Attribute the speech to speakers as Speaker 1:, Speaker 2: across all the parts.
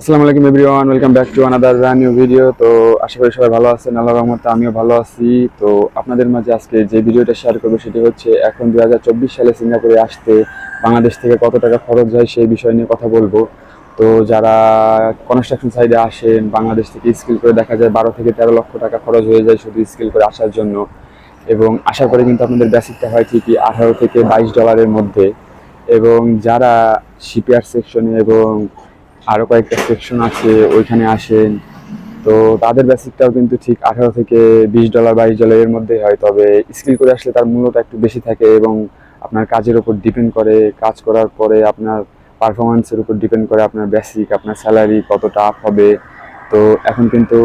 Speaker 1: আসসালামু আলাইকুম everyone, welcome back to another new video তো আশা করি সবাই ভালো আছেন আল্লাহ রহমতে আমিও ভালো আছি। তো আপনাদের মাঝে আজকে যে ভিডিওটা শেয়ার করব সেটি হচ্ছে, এখন দু হাজার চব্বিশ সালে সিঙ্গাপুরে আসতে বাংলাদেশ থেকে কত টাকা খরচ হয় সেই বিষয় নিয়ে কথা বলব। তো যারা কনস্ট্রাকশন সাইডে আসেন, বাংলাদেশ থেকে স্কিল করে দেখা যায় বারো থেকে তেরো লক্ষ টাকা খরচ হয়ে যায় শুধু স্কিল করে আসার জন্য। এবং আশা করি কিন্তু আপনাদের বেসিকটা হয় ঠিকই আঠারো থেকে বাইশ ডলারের মধ্যে। এবং যারা শিপিয়ার সেকশনে এবং আরও কয়েকটা সেকশন আছে, ওইখানে আসেন। তো তাদের বেসিকটাও কিন্তু ঠিক আঠারো থেকে বিশ ডলার বাইশ ডলারের মধ্যে হয়, তবে স্কিল করে আসলে তার মূল্যটা একটু বেশি থাকে এবং আপনার কাজের উপর ডিপেন্ড করে। কাজ করার পরে আপনার পারফরমেন্সের উপর ডিপেন্ড করে আপনার বেসিক আপনার স্যালারি কতটা আপ হবে। তো এখন কিন্তু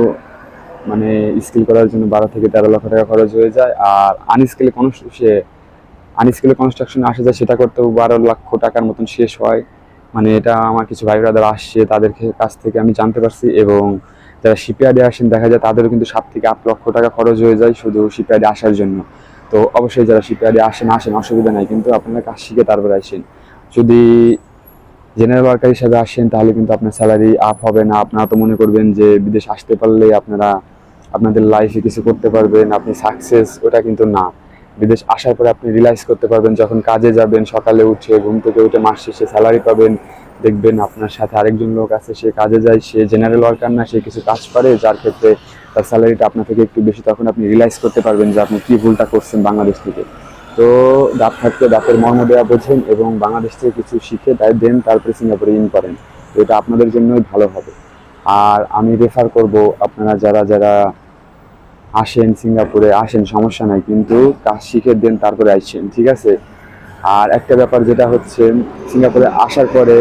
Speaker 1: মানে স্কিল করার জন্য বারো থেকে তেরো লক্ষ টাকা খরচ হয়ে যায় আর আনস্কিলে কোনো সে আনস্কিলে কনস্ট্রাকশনে আসা যায়, সেটা করতেও বারো লক্ষ টাকার মতন শেষ হয়। মানে এটা আমার কিছু ভাই ব্রাদার আসছে, তাদের কাছ থেকে আমি জানতে পারছি এবং যারা শিপইয়ার্ডে আসেন, দেখা যায় তাদেরও কিন্তু সাত থেকে আট লক্ষ টাকা খরচ হয়ে যায় শুধু শিপইয়ার্ডে আসার জন্য। তো অবশ্যই যারা শিপইয়ার্ডে আসেন আসেন, অসুবিধা নাই, কিন্তু আপনারা কাজ শিখে তারপরে আসেন। যদি জেনারেল ওয়ার্কার হিসাবে আসেন, তাহলে কিন্তু আপনার স্যালারি আপ হবে না। আপনারা তো মনে করবেন যে বিদেশ আসতে পারলে আপনারা আপনাদের লাইফে কিছু করতে পারবেন, আপনি সাকসেস ওটা কিন্তু না। বিদেশ আসার পরে আপনি রিলাইজ করতে পারবেন যখন কাজে যাবেন, সকালে উঠে ঘুম থেকে উঠে মাস শেষে স্যালারি পাবেন, দেখবেন আপনার সাথে আরেকজন লোক আছে, সে কাজে যায়, সে জেনারেল ওয়ার্কার না, সে কিছু কাজ পারে যার ক্ষেত্রে তার স্যালারিটা আপনার থেকে একটু বেশি, তখন আপনি রিলাইজ করতে পারবেন যে আপনি কী ভুলটা করছেন বাংলাদেশ থেকে। তো দাঁত থাকতে দাঁতের মর্ম দেওয়া বোঝেন এবং বাংলাদেশ থেকে কিছু শিখে তাই দেন, তারপরে সিঙ্গাপুরে ইন করেন। এটা আপনাদের জন্যই ভালো হবে। আর আমি রেফার করব আপনারা যারা যারা আসেন সিঙ্গাপুরে, আসেন, সমস্যা নাই, কিন্তু কাজ শিখে দেন, তারপরে আসছেন ঠিক আছে? আর একটা ব্যাপার যেটা হচ্ছে, সিঙ্গাপুরে আসার পরে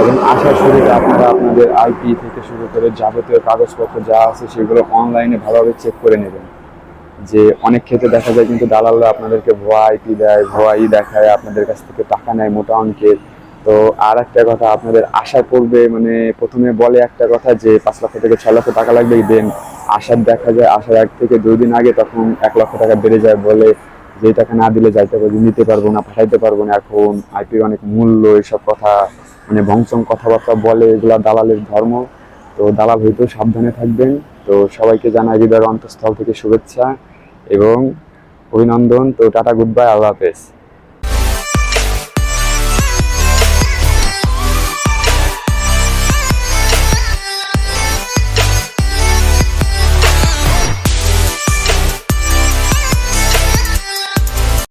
Speaker 1: এবং আসার শুরুতে আপনারা আপনাদের আইপি থেকে শুরু করে যাবতীয় কাগজপত্র যা আছে, সেগুলো অনলাইনে ভালোভাবে চেক করে নেবেন। যে অনেক ক্ষেত্রে দেখা যায় কিন্তু দালালরা আপনাদেরকে ভুয়া আইপি দেয়, ভুয়া ই দেখায়, আপনাদের কাছ থেকে টাকা নেয় মোটা অঙ্কের। তো আর একটা কথা, আপনাদের আশা করবে মানে প্রথমে বলে একটা কথা যে পাঁচ লক্ষ থেকে ছয় লক্ষ টাকা লাগবে, দেন আসার দেখা যায় আসার এক থেকে দুই দিন আগে তখন এক লক্ষ টাকা বেড়ে যায় বলে যে টাকা না দিলে যাইতে পারব নিতে পারব না, পাঠাইতে পারব না। এখন আইপি অনেক মূল্য, এইসব কথা মানে ভংসং কথাবার্তা বলে, এগুলা দালালের ধর্ম। তো দালাল হইতেও সাবধানে থাকবেন। তো সবাইকে জানাই হৃদয়ের অন্তঃস্থল থেকে শুভেচ্ছা এবং অভিনন্দন। তো টাটা গুড বাই আল্লাহ হাফেজ।